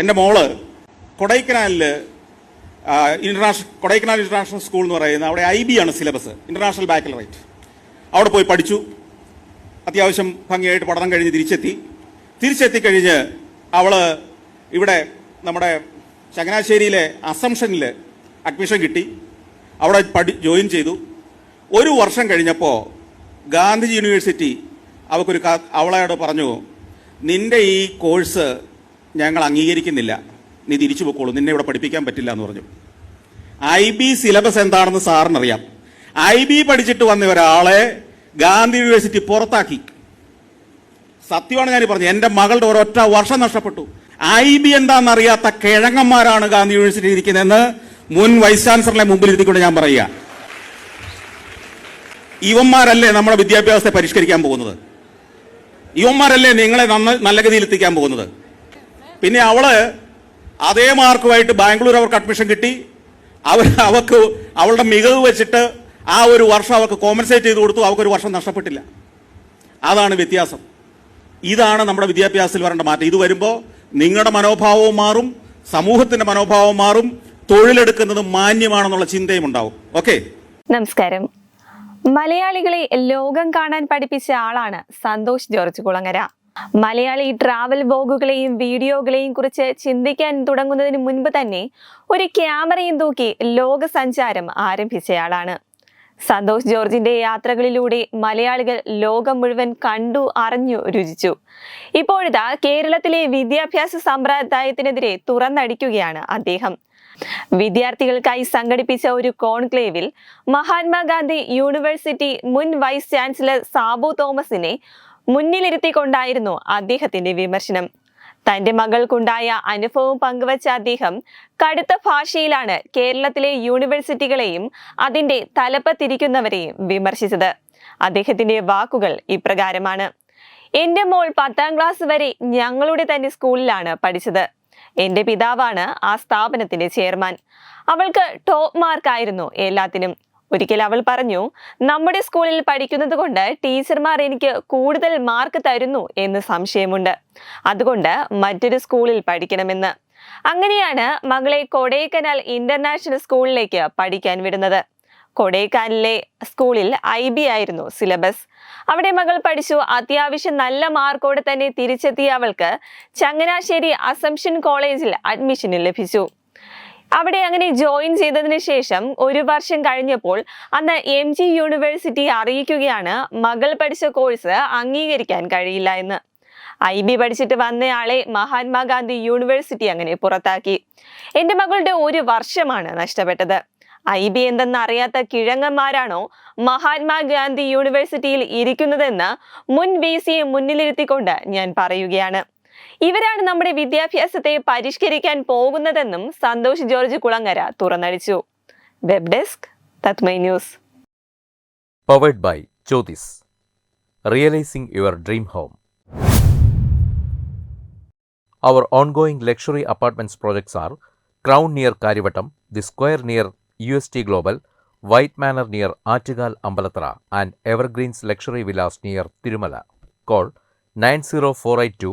എന്റെ മോൾ കൊടൈക്കനാലിൽ ഇന്റർനാഷണൽ കൊടൈക്കനാൽ ഇന്റർനാഷണൽ സ്കൂൾ എന്ന് പറയുന്ന അവിടെ ഐ ബി ആണ് സിലബസ് ഇന്റർനാഷണൽ ബാക്കലറേറ്റ് അവിടെ പോയി പഠിച്ചു. അത്യാവശ്യം ഭംഗിയായിട്ട് പഠനം കഴിഞ്ഞ് തിരിച്ചെത്തി. തിരിച്ചെത്തി കഴിഞ്ഞ് അവൾ ഇവിടെ നമ്മുടെ ചങ്ങനാശ്ശേരിയിലെ അസംഷനിൽ അഡ്മിഷൻ കിട്ടി. അവിടെ പഠി ജോയിൻ ചെയ്തു. ഒരു വർഷം കഴിഞ്ഞപ്പോൾ ഗാന്ധിജി യൂണിവേഴ്സിറ്റി അവൾക്കൊരു അവളോട് പറഞ്ഞു നിന്റെ ഈ കോഴ്സ് ഞങ്ങൾ അംഗീകരിക്കുന്നില്ല. നീ തിരിച്ചു പൊക്കോളൂ. നിന്നെ ഇവിടെ പഠിപ്പിക്കാൻ പറ്റില്ല എന്ന് പറഞ്ഞു. ഐ ബി സിലബസ് എന്താണെന്ന് സാറിനറിയാം. ഐ ബി പഠിച്ചിട്ട് വന്ന ഒരാളെ ഗാന്ധി യൂണിവേഴ്സിറ്റി പുറത്താക്കി. സത്യമാണ് ഞാൻ പറഞ്ഞത്. എന്റെ മകളുടെ ഒരൊറ്റ വർഷം നഷ്ടപ്പെട്ടു. ഐ ബി എന്താണെന്നറിയാത്ത കിഴങ്ങന്മാരാണ് ഗാന്ധി യൂണിവേഴ്സിറ്റി ഇരിക്കുന്നതെന്ന് മുൻ വൈസ് ചാൻസലറിനെ മുമ്പിൽ ഇരുത്തിക്കൊണ്ട് ഞാൻ പറയുക. ഇവന്മാരല്ലേ നമ്മുടെ വിദ്യാഭ്യാസത്തെ പരിഷ്കരിക്കാൻ പോകുന്നത്? ഇവന്മാരല്ലേ നിങ്ങളെ നല്ല ഗതിയിൽ എത്തിക്കാൻ പോകുന്നത്? പിന്നെ അവൾ അതേ മാർക്കുമായിട്ട് ബാംഗ്ലൂർ അവർക്ക് അഡ്മിഷൻ കിട്ടി. അവർ അവക്ക് അവളുടെ മികവ് വെച്ചിട്ട് ആ ഒരു വർഷം അവർക്ക് കോമ്പൻസേറ്റ് ചെയ്ത് കൊടുത്തു. അവർക്കൊരു വർഷം നഷ്ടപ്പെട്ടില്ല. അതാണ് വ്യത്യാസം. ഇതാണ് നമ്മുടെ വിദ്യാഭ്യാസത്തിൽ വരേണ്ട മാറ്റം. ഇത് വരുമ്പോൾ നിങ്ങളുടെ മനോഭാവവും മാറും സമൂഹത്തിന്റെ മനോഭാവം മാറും തൊഴിലെടുക്കുന്നത് മാന്യമാണെന്നുള്ള ചിന്തയും ഉണ്ടാവും. ഓക്കെ നമസ്കാരം. മലയാളികളെ ലോകം കാണാൻ പഠിപ്പിച്ച ആളാണ് സന്തോഷ് ജോർജ് കുളങ്ങര. മലയാളി ട്രാവൽ വ്ലോഗുകളെയും വീഡിയോകളെയും കുറിച്ച് ചിന്തിക്കാൻ തുടങ്ങുന്നതിന് മുൻപ് തന്നെ ഒരു ക്യാമറയും തൂക്കി ലോകസഞ്ചാരം ആരംഭിച്ചയാളാണ്. സന്തോഷ് ജോർജിന്റെ യാത്രകളിലൂടെ മലയാളികൾ ലോകം മുഴുവൻ കണ്ടു അറിഞ്ഞു രുചിച്ചു. ഇപ്പോഴിതാ കേരളത്തിലെ വിദ്യാഭ്യാസ സമ്പ്രദായത്തിനെതിരെ തുറന്നടിക്കുകയാണ് അദ്ദേഹം. വിദ്യാർത്ഥികൾക്കായി സംഘടിപ്പിച്ച ഒരു കോൺക്ലേവിൽ മഹാത്മാഗാന്ധി യൂണിവേഴ്സിറ്റി മുൻ വൈസ് ചാൻസലർ സാബു തോമസിനെ മുന്നിലിരുത്തിക്കൊണ്ടായിരുന്നു അദ്ദേഹത്തിന്റെ വിമർശനം. തന്റെ മകൾക്കുണ്ടായ അനുഭവം പങ്കുവച്ച അദ്ദേഹം കടുത്ത ഭാഷയിലാണ് കേരളത്തിലെ യൂണിവേഴ്സിറ്റികളെയും അതിന്റെ തലപ്പത്തിരിക്കുന്നവരെയും വിമർശിച്ചത്. അദ്ദേഹത്തിന്റെ വാക്കുകൾ ഇപ്രകാരമാണ്. എന്റെ മോൾ പത്താം ക്ലാസ് വരെ ഞങ്ങളുടെ തന്നെ സ്കൂളിലാണ് പഠിച്ചത്. എന്റെ പിതാവാണ് ആ സ്ഥാപനത്തിന്റെ ചെയർമാൻ. അവൾക്ക് ടോപ്പ് മാർക്കായിരുന്നു എല്ലാത്തിനും. ഒരിക്കൽ അവൾ പറഞ്ഞു നമ്മുടെ സ്കൂളിൽ പഠിക്കുന്നത് കൊണ്ട് ടീച്ചർമാർ എനിക്ക് കൂടുതൽ മാർക്ക് തരുന്നു എന്ന് സംശയമുണ്ട്. അതുകൊണ്ട് മറ്റൊരു സ്കൂളിൽ പഠിക്കണമെന്ന്. അങ്ങനെയാണ് മകളെ കൊടൈക്കനാൽ ഇന്റർനാഷണൽ സ്കൂളിലേക്ക് പഠിക്കാൻ വിടുന്നത്. കൊടൈക്കനാലിലെ സ്കൂളിൽ ഐ ബി ആയിരുന്നു സിലബസ്. അവിടെ മകൾ പഠിച്ചു. അത്യാവശ്യം നല്ല മാർക്കോടെ തന്നെ തിരിച്ചെത്തിയ അവൾക്ക് ചങ്ങനാശ്ശേരി അസംഷൻ കോളേജിൽ അഡ്മിഷൻ ലഭിച്ചു. അവിടെ അങ്ങനെ ജോയിൻ ചെയ്തതിന് ശേഷം ഒരു വർഷം കഴിഞ്ഞപ്പോൾ അന്ന് എം ജി യൂണിവേഴ്സിറ്റി അറിയിക്കുകയാണ് മകൾ പഠിച്ച കോഴ്സ് അംഗീകരിക്കാൻ കഴിയില്ല എന്ന്. ഐ ബി പഠിച്ചിട്ട് വന്നയാളെ മഹാത്മാഗാന്ധി യൂണിവേഴ്സിറ്റി അങ്ങനെ പുറത്താക്കി. എന്റെ മകളുടെ ഒരു വർഷമാണ് നഷ്ടപ്പെട്ടത്. ഐ ബി എന്തെന്ന് അറിയാത്ത കിഴങ്ങന്മാരാണോ മഹാത്മാഗാന്ധി യൂണിവേഴ്സിറ്റിയിൽ ഇരിക്കുന്നതെന്ന് മുൻ വി സിയെ മുന്നിലിരുത്തിക്കൊണ്ട് ഞാൻ പറയുകയാണ്. ഇവരാണ് നമ്മുടെ വിദ്യാഭ്യാസത്തെ പരിഷ്കരിക്കാൻ പോകുന്നതെന്നും സന്തോഷ് ജോർജ് കുളങ്ങര തുറന്നടിച്ചു web desk തത്മൈ news Powered by Jyotis. Realizing your dream home. Our ongoing luxury apartments projects are Crown near Karivattam, The Square near UST Global, White Manor near Attigal Ambalatra, and Evergreens Luxury Villas near Tirumala. Call 90482